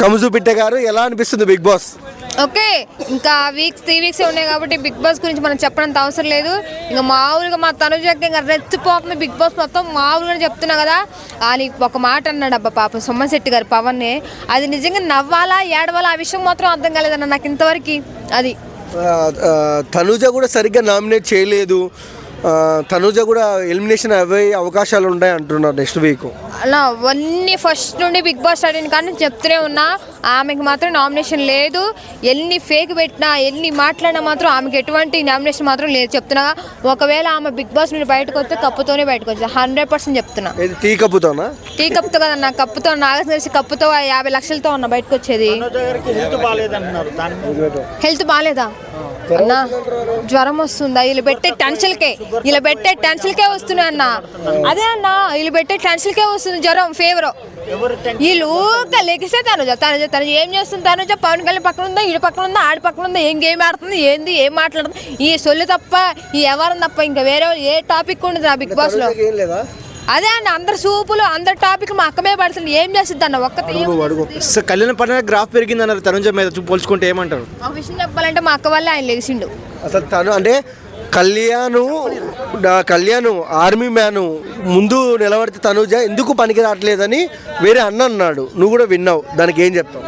కముజు పిట్ట గారు ఎలా అనిపిస్తుంది బిగ్ బాస్? ఓకే ఇంకా వీక్స్ త్రీ వీక్స్ ఉన్నాయి కాబట్టి బిగ్ బాస్ గురించి మనం చెప్పడంత అవసరం లేదు. ఇంకా మామూలుగా మా తనుజకి ఇంకా రెచ్చిపోతుంది బిగ్ బాస్ మొత్తం మామూలుగా చెప్తున్నా కదా. అని ఒక మాట అన్నాడు అబ్బా పాపం సొమ్మన్ శెట్టి గారు పవన్ని. అది నిజంగా నవ్వాలా ఏడవాలా? ఆ విషయం మాత్రం అర్థం కాలేదన్న నాకు ఇంతవరకు. అది. తనూజ కూడా సరిగ్గా నామినేట్ చేయలేదు. తనూజ కూడా ఎలిమినేషన్ అయ్యే అవకాశాలు ఉన్నాయి అంటున్నారు నెక్స్ట్ వీక్ అలా అవన్నీ ఫస్ట్ నుండి బిగ్ బాస్ అయిన కానీ చెప్తూనే ఉన్నా ఆమెకి మాత్రం నామినేషన్ లేదు. ఎన్ని ఫేక్ పెట్టినా ఎన్ని మాట్లాడినా మాత్రం ఆమెకి ఎటువంటి నామినేషన్ మాత్రం లేదు చెప్తున్నా. ఒకవేళ ఆమె బిగ్ బాస్ నుండి బయటకు వస్తే కప్పుతోనే బయటకు వచ్చి. హండ్రెడ్ పర్సెంట్ చెప్తున్నా. ఇది టీ కప్పుతోనా? టీ కప్పుతో కదా నా కప్పుతో నాకు తెలిసి కప్పుతో యాభై లక్షలతో ఉన్న బయటకు వచ్చేది. హెల్త్ బాగాలేదా? అన్నా జ్వరం వస్తుందా? వీళ్ళు పెట్టే టెన్షన్కే వీళ్ళు పెట్టే టెన్షన్కే వస్తున్నాయి అన్న. అదే అన్న వీళ్ళు పెట్టే టెన్షన్కే వస్తుంది జ్వరం ఫీవర్. వీళ్ళు ఊరికే లెగిస్తే తనుజ తనుజ తను ఏం చేస్తుంది తనుజ? పవన్ కళ్యాణ్ పక్కన ఉందా? ఈడు పక్కన ఉందా? ఆడి పక్కన ఉందా? ఏం గేమ్ ఆడుతుంది? ఏంది? ఏం మాట్లాడుతుంది? ఈ సొల్లు తప్ప ఈ ఎవరం తప్ప ఇంకా వేరే వాళ్ళు ఏ టాపిక్ ఉండదు ఆ బిగ్ బాస్లో తనూజకి ఏం లేదా? అదే అన్న అందరు సూపులు అందరు టాపిక్ మా అక్కమే పడుతుంది ఏం చేస్తుంది అన్న? సో కళ్యాణ పండుగ గ్రాఫ్ పెరిగింది అన్నారు తనుజ మీద పోల్చుకుంటే ఏమంటారు? ఒక విషయం చెప్పాలంటే మా అక్క వల్ల ఆయన లెగిసిండు అసలు తను అంటే కళ్యాణ్ నా కళ్యాణ్ ఆర్మీ మ్యాన్ ముందు నిలబడితే తనూజ ఎందుకు పనికి రావట్లేదని వేరే అన్న అన్నాడు. నువ్వు కూడా విన్నావు దానికి ఏం చెప్తావు?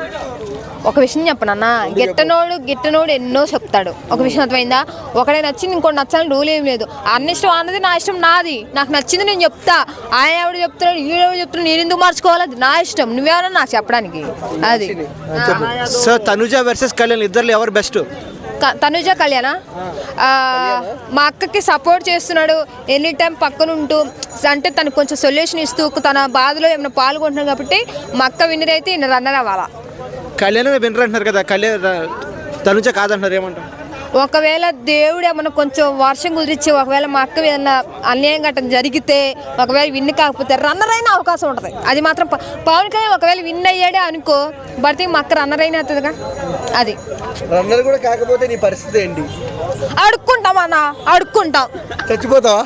ఒక విషయం చెప్పనన్నా గిట్టనోడు గిట్టనోడు ఎన్నో చెప్తాడు. ఒక విషయం అర్థమైందా? ఒకడే నచ్చింది ఇంకోటి నచ్చాలని రూల్ ఏం లేదు. అన్న ఇష్టం అన్నది నా ఇష్టం నాది. నాకు నచ్చింది నేను చెప్తా. ఆయన ఎవడు చెప్తున్నాడు ఈడెవడు చెప్తున్నాడు నేను ఎందుకు మార్చుకోవాలి? అది నా ఇష్టం. నువ్వెవరన్నా నాకు చెప్పడానికి. అది. సో తనుజ వర్సెస్ కళ్యాణ్ ఇద్దరు ఎవరు బెస్ట్? తనుజ కళ్యాణ? మా అక్కకి సపోర్ట్ చేస్తున్నాడు. ఎనీ టైం పక్కన ఉంటూ అంటే తనకు కొంచెం సొల్యూషన్ ఇస్తూ తన బాధలో ఏమైనా పాల్గొంటున్నాడు కాబట్టి మా అక్క విన్నర్ అయితే ఈయన రన్నర్ అవ్వాలా. కళ్యాణ్ వినర్ అంటున్నారు కదా కళ్యాణ్ తనుజ కాదంటున్నారు ఏమంటారు ఒకవేళ దేవుడు ఏమన్నా కొంచెం వర్షం కుదిరిచ్చి ఒకవేళ మా అక్క ఏదన్నా అన్యాయం గట్టం జరిగితే ఒకవేళ విన్ కాకపోతే రన్నర్ అయిన అవకాశం ఉంటుంది. అది మాత్రం పవన్ కళ్యాణ్ ఒకవేళ విన్ అయ్యాడే అనుకో బడితే మా అక్క రన్నర్ అయిన అవుతుందిగా. అది. రన్నర్ కూడా కాకపోతే నీ పరిస్థితి ఏంటి? అడుక్కుంటాం అన్న అడుక్కుంటాం. చచ్చిపోతావా?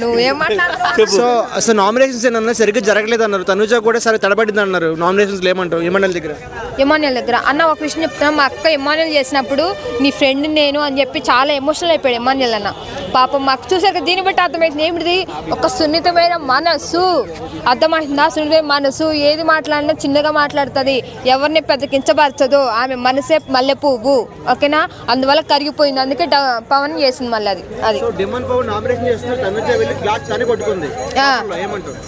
నువ్వు ఏం మాట్లాడుతున్నావు సో అసలు నామినేషన్స్ ఏమన్నా సరిగ్గా జరగలేదు అన్నారు తనుజ కూడా సరే తడబడింది అన్నారు నామినేషన్స్ ఏమంటారు ఏమండాలి దగ్గర. ఇమాన్యుల్ దగ్గర. అన్న ఒక విషయం చెప్తున్నా. మా అక్క ఇమాన్యుల్ చేసినప్పుడు నీ ఫ్రెండ్ నేను అని చెప్పి చాలా ఎమోషనల్ అయిపోయాడు ఇమాన్యుల్ అన్న. పాపం మాకు చూసాక దీన్ని బట్టి అర్థమవుతుంది ఏమిటిది? ఒక సున్నితమైన మనసు. అర్థమవుతుందా? సున్నితమైన మనసు. ఏది మాట్లాడినా చిన్నగా మాట్లాడుతుంది. ఎవరిని పెద్ద కించపరచదు ఆమె మనసే మల్లె పువ్వు ఓకేనా? అందువల్ల కరిగిపోయింది. అందుకే డ- పవన్ చేసింది మళ్ళీ అది. అది. తనుజ వెళ్ళి తానే కొట్టుకుంది. ఏమంటారు?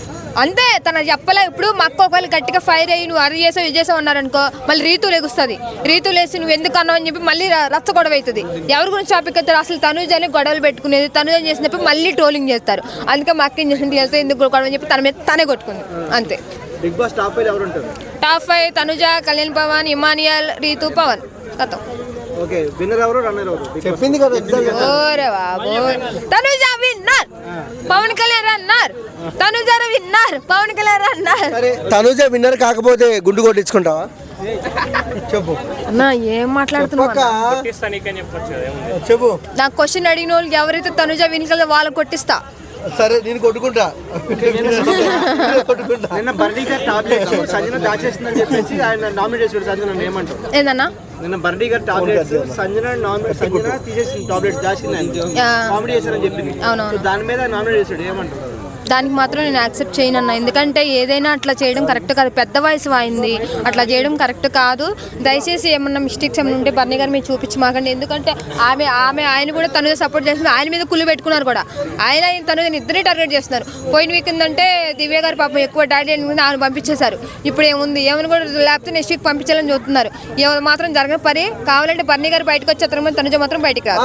అంతే తన చెప్పలే ఇప్పుడు మా అక్క ఒకవేళ గట్టిగా ఫైర్ అయ్యి నువ్వు అరి చేసావు ఇది చేసావు అన్నారనుకో మళ్ళీ రీతు లెగుస్తుంది. రీతు లేసి నువ్వు ఎందుకు అన్నావు అని చెప్పి మళ్ళీ రచ్చ గొడవ అవుతుంది ఎవరి గురించి టాపిక్ అవుతారు అసలు తనుజని గొడవలు పెట్టుకునేది తనుజని చేసినప్పుడు మళ్ళీ ట్రోలింగ్ చేస్తారు. అందుకే మా అక్క ఏం చేసింది వెళ్తే ఎందుకు గొడవ? అని చెప్పి తన మీద తనే కొట్టుకుంది. అంతే. బిగ్ బాస్ టాప్ ఫైవ్ ఎవరు top five Tanuja Kalyan Pawan Emmanuel Ritu Pawan. కథం. ఓకే విన్నర్ ఎవరు? రన్నర్ ఎవరు? చెప్పింది కదా ఎగ్జామ్ ఓరే బాబు Tanuja winner. Pavan Kalyan runner. Tanuja winner. Pavan Kalyan runner. సరే. తనూజ విన్నర్ కాకపోతే గుండు కొట్టించుకుంటావా? చెప్పు. అన్న ఏం మాట్లాడుతున్నావు? చెప్పు నాకు క్వశ్చన్ అడిగిన వాళ్ళకి ఎవరైతే తనుజ వినికల వాళ్ళకి కొట్టిస్తా. సరే నేను కొట్టుకుంటా. కొట్టుకుంటా నిన్న బర్డీ గారు టాబ్లెట్స్ సంజన దాచేస్తుందని చెప్పేసి ఆయన నామినేట్ చేసాడు సంజన ఏమంటారు ఏందన్నా? నిన్న బర్డీ గారు టాబ్లెట్స్ సంజన నామినేట్ సంజన తీసేసింది టాబ్లెట్స్ దాచింది యా. కామెడీ చేశారని చెప్పింది. దాని మీద నామినేట్ చేశాడు ఏమంటారు దానికి మాత్రం నేను యాక్సెప్ట్ చేయను అన్న ఎందుకంటే ఏదైనా అట్లా చేయడం కరెక్ట్ కాదు. పెద్ద వయసు అయింది అట్లా చేయడం కరెక్ట్ కాదు. దయచేసి ఏమన్నా మిస్టేక్స్ ఏమైనా ఉంటే బర్నీ గారు మీరు చూపించి మాకండి. ఎందుకంటే ఆమె ఆమె ఆయన కూడా తను సపోర్ట్ చేస్తుంది. ఆయన మీద కుళ్ళు పెట్టుకున్నారు కూడా. ఆయన ఆయన తను ఇద్దరిని టార్గెట్ చేస్తున్నారు. పోయిన వీక్ ఏంటంటే దివ్య గారు పాపం ఎక్కువ డాడీ అనుకుంది ఆయన పంపించేశారు. ఇప్పుడు ఏముంది? ఏమని కూడా లేకపోతే నెక్స్ట్ వీక్ పంపించాలని చూస్తున్నారు. ఏమైనా మాత్రం జరగని పని కావాలంటే బర్నీ గారు బయటకు వచ్చి అతను తనుజ మాత్రం బయటకు రాదు.